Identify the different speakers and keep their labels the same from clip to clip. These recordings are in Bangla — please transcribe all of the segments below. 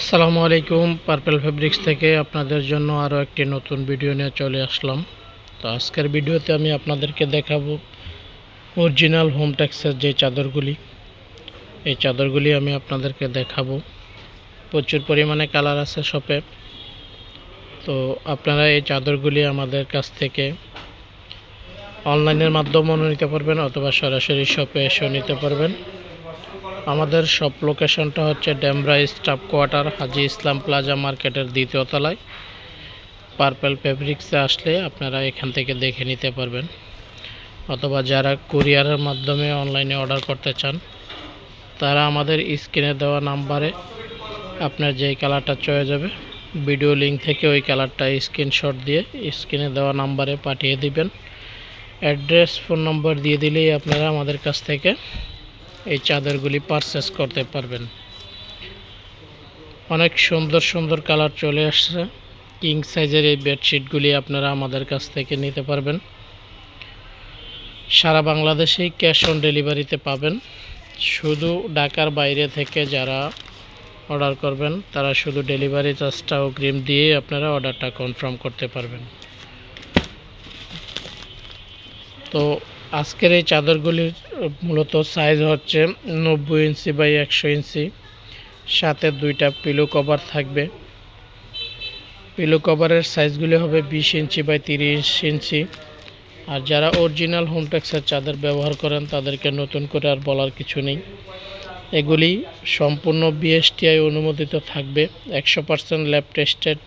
Speaker 1: আসসালামু আলাইকুম পার্পেল ফেব্রিক্স থেকে আপনাদের জন্য আরও একটি নতুন ভিডিও নিয়ে চলে আসলাম। তো আজকের ভিডিওতে আমি আপনাদেরকে দেখাবো অরিজিনাল হোম ট্যাক্সের যে চাদরগুলি। এই চাদরগুলি আমি আপনাদেরকে দেখাবো। প্রচুর পরিমাণে কালার আছে শপে তো আপনারা এই চাদরগুলি আমাদের কাছ থেকে অনলাইনের মাধ্যমেও নিতে পারবেন অথবা সরাসরি শপে এসেও নিতে পারবেন। আমাদের সব লোকেশনটা হচ্ছে Demra staff quarter, Haji Islam plaza মার্কেটের দ্বিতীয় তলায়। পার্পেল ফেব্রিক্সে আসলে আপনারা এখান থেকে দেখে নিতে পারবেন। অথবা যারা কুরিয়ারের মাধ্যমে অনলাইনে অর্ডার করতে চান, তারা আমাদের স্ক্রিনে দেওয়া নাম্বারে আপনার যেই কালারটা চয়ে যাবে ভিডিও লিঙ্ক থেকে ওই কালারটা স্ক্রিনশট দিয়ে স্ক্রিনে দেওয়া নাম্বারে পাঠিয়ে দিবেন। অ্যাড্রেস ফোন নম্বর দিয়ে দিলেই আপনারা আমাদের কাছ থেকে এই চাদরগুলি পারচেস করতে পারবেন। অনেক সুন্দর সুন্দর কালার চলে আসছে। কিং সাইজের এই বেডশিটগুলি আপনারা আমাদের কাছ থেকে নিতে পারবেন। সারা বাংলাদেশেই ক্যাশ অন ডেলিভারিতে পাবেন। শুধু ঢাকার বাইরে থেকে যারা অর্ডার করবেন, তারা শুধু ডেলিভারি চার্জটা অগ্রিম দিয়ে আপনারা অর্ডারটা কনফার্ম করতে পারবেন। তো আজকের এই চাদরগুলির মূলত সাইজ হচ্ছে নব্বই ইঞ্চি বাই একশো ইঞ্চি। সাথে দুইটা পিলো কভার থাকবে। পিলো কভারের সাইজগুলি হবে বিশ ইঞ্চি বাই তিরিশ ইঞ্চি। আর যারা অরিজিনাল হোমটেক্সের চাদর ব্যবহার করেন, তাদেরকে নতুন করে আর বলার কিছু নেই। এগুলি সম্পূর্ণ বিএসটিআই অনুমোদিত থাকবে। একশো পার্সেন্ট ল্যাব টেস্টেড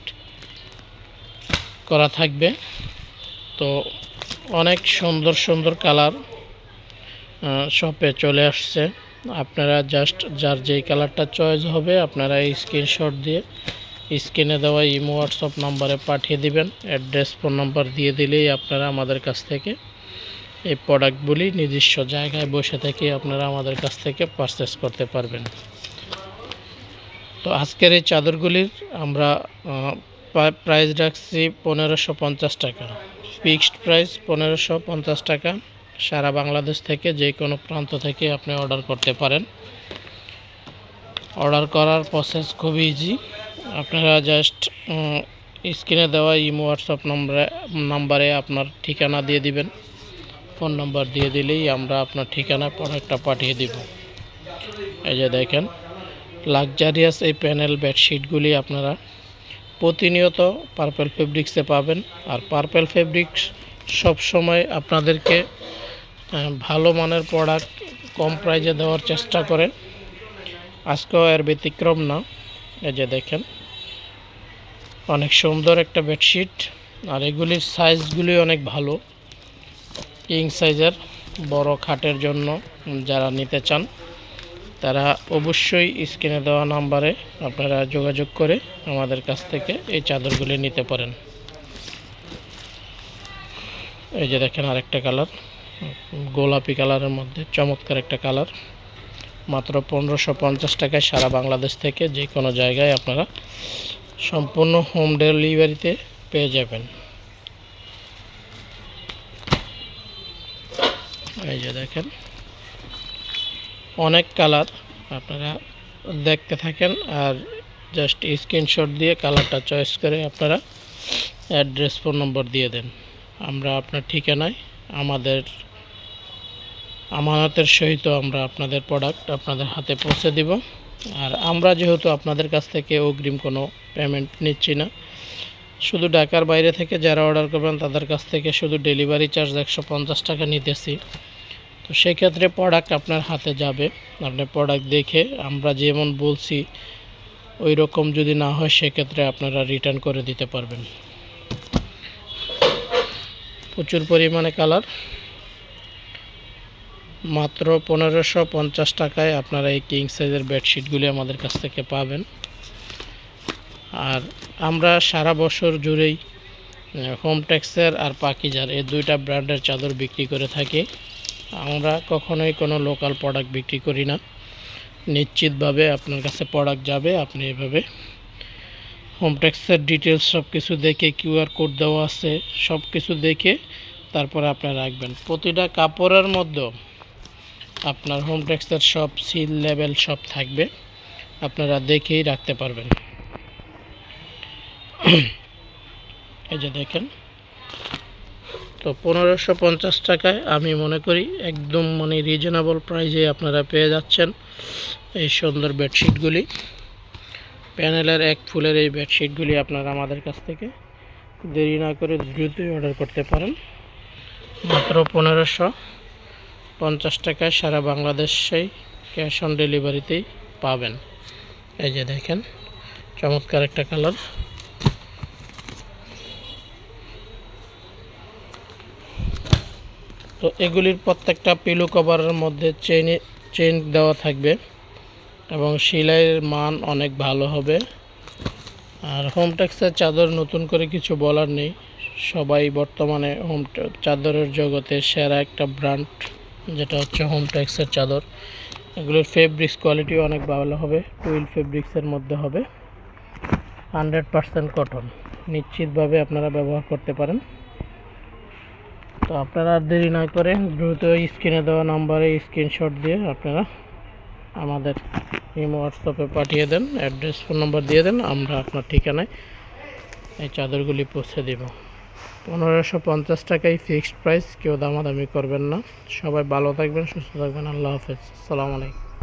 Speaker 1: করা থাকবে। তো অনেক সুন্দর সুন্দর কালার শপে চলে আসছে। আপনারা জাস্ট যার যেই কালারটা চয়েস হবে, আপনারা এই স্ক্রিনশট দিয়ে স্ক্রিনে দেওয়া ইমো হোয়াটসঅ্যাপ নাম্বারে পাঠিয়ে দিবেন। অ্যাড্রেস ফোন নাম্বার দিয়ে দিলেই আপনারা আমাদের কাছ থেকে এই প্রোডাক্টগুলি নিজস্ব জায়গায় বসে থেকে আপনারা আমাদের কাছ থেকে পারচেস করতে পারবেন। তো আজকের এই চাদরগুলির আমরা প্রাইস রাখছি পনেরোশো টাকা। ফিক্সড প্রাইস পনেরোশো পঞ্চাশ টাকা। সারা বাংলাদেশ থেকে যে কোনো প্রান্ত থেকে আপনি অর্ডার করতে পারেন। অর্ডার করার প্রসেস খুব ইজি আপনারা জাস্ট স্ক্রিনে দেওয়া ইমো, হোয়াটসঅ্যাপ নম্বরে, নাম্বারে আপনার ঠিকানা দিয়ে দিবেন। ফোন নাম্বার দিয়ে দিলেই আমরা আপনার ঠিকানায় প্রোডাক্টটা পাঠিয়ে দিব। এই যে দেখেন লাক্সারিয়াস এই প্যানেল বেডশিটগুলি আপনারা প্রতিনিয়ত পার্পেল ফেব্রিক্সে পাবেন। আর পার্পেল ফেব্রিক্স সব সময় আপনাদেরকে ভালো মানের প্রোডাক্ট কম প্রাইজে দেওয়ার চেষ্টা করে আজকেও এর ব্যতিক্রম না। এই যে দেখেন, অনেক সুন্দর একটা বেডশিট আর এগুলির সাইজগুলি অনেক ভালো। কিং সাইজের বড় খাটের জন্য যারা নিতে চান তারা অবশ্যই স্ক্রিনে দেওয়া নাম্বারে আপনারা যোগাযোগ করে আমাদের কাছ থেকে এই চাদরগুলি নিতে পারেন। এই যে দেখেন আরেকটা কালার, গোলাপি কালারের মধ্যে, চমৎকার একটা কালার। মাত্র পনেরোশো পঞ্চাশ টাকায় সারা বাংলাদেশ থেকে যে কোনো জায়গায় আপনারা সম্পূর্ণ হোম ডেলিভারিতে পেয়ে যাবেন। এই যে দেখেন অনেক কালার, আপনারা দেখতে থাকেন আর জাস্ট স্ক্রিনশট দিয়ে কালারটা চয়েস করে আপনারা অ্যাড্রেস ফোন নম্বর দিয়ে দেন। আমরা আপনার ঠিকানায়, আমাদের আমানতের সহিত আমরা আপনাদের প্রোডাক্ট আপনাদের হাতে পৌঁছে দিব। আর আমরা যেহেতু আপনাদের কাছ থেকে অগ্রিম কোনো পেমেন্ট নিচ্ছি না, শুধু ঢাকার বাইরে থেকে যারা অর্ডার করবেন তাদের কাছ থেকে শুধু ডেলিভারি চার্জ একশো পঞ্চাশ টাকা নিতেছি। তো সেক্ষেত্রে প্রোডাক্ট আপনার হাতে যাবে। আপনি প্রোডাক্ট দেখে আমরা যেমন বলছি ওই রকম যদি না হয় সেক্ষেত্রে আপনারা রিটার্ন করে দিতে পারবেন। প্রচুর পরিমাণে কালার মাত্র পনেরোশো পঞ্চাশ টাকায় আপনারা এই কিং সাইজের বেডশিটগুলি আমাদের কাছ থেকে পাবেন। আর আমরা সারা বছর জুড়েই হোম ট্যাক্সের আর পাকিজার এই দুইটা ব্র্যান্ডের চাদর বিক্রি করে থাকি। আমরা কখনোই কোনো লোকাল প্রোডাক্ট বিক্রি করি না। নিশ্চিতভাবে আপনার কাছে প্রোডাক্ট যাবে, আপনি এভাবে হোম ট্যাক্সের ডিটেলস সব কিছু দেখে কিউআর কোড দেওয়া আছে সব কিছু দেখে তারপরে আপনার রাখবেন। প্রতিটা কাপড়ের মধ্যে আপনার হোম ট্যাক্সের সব সিল লেভেল সব থাকবে, আপনারা দেখেই রাখতে পারবেন। এই যে দেখেন তো পনেরোশো পঞ্চাশ টাকায় আমি মনে করি একদম মানে রিজনেবল প্রাইসে আপনারা পেয়ে যাচ্ছেন এই সুন্দর বেডশিটগুলি প্যানেলের এক ফুলের এই বেডশিটগুলি আপনারা আমাদের কাছ থেকে দেরি না করে দ্রুতই অর্ডার করতে পারেন। মাত্র পনেরোশো পঞ্চাশ টাকায় সারা বাংলাদেশেই ক্যাশ অন ডেলিভারিতেই পাবেন। এই যে দেখেন, চমৎকার একটা কালার তো এগুলির প্রত্যেকটা পিলো কভারের মধ্যে চেন চেন দেওয়া থাকবে এবং সেলাইয়ের মান অনেক ভালো হবে। আর হোম টেক্সের চাদর নতুন করে কিছু বলার নেই। সবাই বর্তমানে হোম চাদরের জগতে সেরা একটা ব্র্যান্ড যেটা হচ্ছে হোম টেক্সের চাদর। এগুলোর ফেব্রিক্স কোয়ালিটি অনেক ভালো হবে টুইল ফেব্রিক্সের মধ্যে হবে। হান্ড্রেড পারসেন্ট কটন নিশ্চিতভাবে আপনারা ব্যবহার করতে পারেন। তো আপনারা আর দেরি না করে দ্রুত স্ক্রিনে দেওয়া নাম্বারে স্ক্রিনশট দিয়ে আপনারা আমাদের ইমো হোয়াটসঅ্যাপে পাঠিয়ে দেন, অ্যাড্রেস, ফোন নম্বর দিয়ে দেন, আমরা আপনার ঠিকানায় এই চাদরগুলি পৌঁছে দেব। পনেরোশো পঞ্চাশ টাকাই ফিক্সড প্রাইস কেউ দামাদামি করবেন না। সবাই ভালো থাকবেন, সুস্থ থাকবেন, আল্লাহ হাফেজ। আসসালামু আলাইকুম।